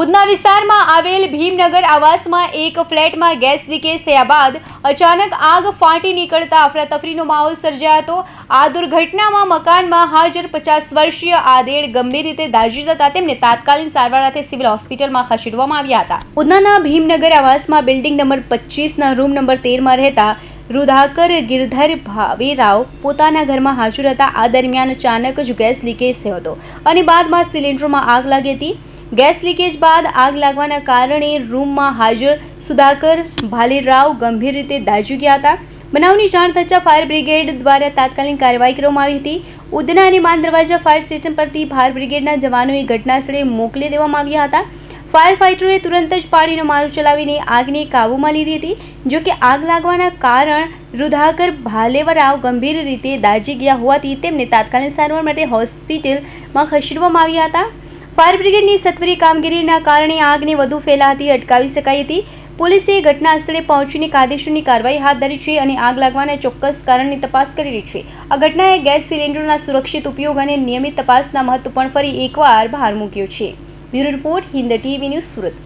ઉધના વિસ્તારમાં આવેલ ભીમનગર આવાસમાં એક ફ્લેટમાં ગેસ લીકેજ થયા બાદ અચાનક આગ ફાટી નીકળતા અફરાતફરીનો માહોલ સર્જાયો હતો. આ દુર્ઘટનામાં મકાનમાં હાજર પચાસ વર્ષીય આદેડ ગંભીર રીતે દાજી જતા તેમને તાત્કાલિક સારવાર અર્થે સિવિલ હોસ્પિટલમાં ખસેડવામાં આવ્યા હતા. ઉધનાના ભીમનગર આવાસમાં બિલ્ડિંગ નંબર પચીસના રૂમ નંબર તેરમાં રહેતા રુધાકર ગિરધર ભાવેરાવ પોતાના ઘરમાં હાજર હતા. આ દરમિયાન અચાનક જ ગેસ લીકેજ થયો હતો અને બાદમાં સિલિન્ડરમાં આગ લાગી હતી. ગેસ લીકેજ બાદ આગ લાગવાના કારણે રૂમમાં હાજર સુધાકર ભાલેરાવ ગંભીર રીતે દાઝી ગયા હતા. બનાવની જાણ થતાં ફાયર બ્રિગેડ દ્વારા તાત્કાલિક કાર્યવાહી કરવામાં આવી હતી. ઉધના અને માન દરવાજા ફાયર સ્ટેશન પરથી ફાયર બ્રિગેડના જવાનોએ ઘટનાસ્થળે મોકલી દેવામાં આવ્યા હતા. ફાયર ફાઇટરોએ તુરંત જ પાણીનો મારો ચલાવીને આગને કાબૂમાં લીધી હતી. જો કે આગ લાગવાના કારણ રુધાકર ભાલેવરાવ ગંભીર રીતે દાઝી ગયા હોવાથી તેમને તાત્કાલિક સારવાર માટે હોસ્પિટલમાં ખસેડવામાં આવ્યા હતા. ફાયર બ્રિગેડની સત્વરી કામગીરીના કારણે આગને વધુ ફેલાતી અટકાવી શકાઈ હતી. પોલીસે ઘટના સ્થળે પહોંચીને કાયદેસરની કાર્યવાહી હાથ ધરી છે અને આગ લાગવાના ચોક્કસ કારણની તપાસ કરી રહી છે. આ ઘટનાએ ગેસ સિલિન્ડરના સુરક્ષિત ઉપયોગ અને નિયમિત તપાસના મહત્વ પણ ફરી એકવાર બહાર મૂક્યો છે. Bureau report, Hind TV news Surat.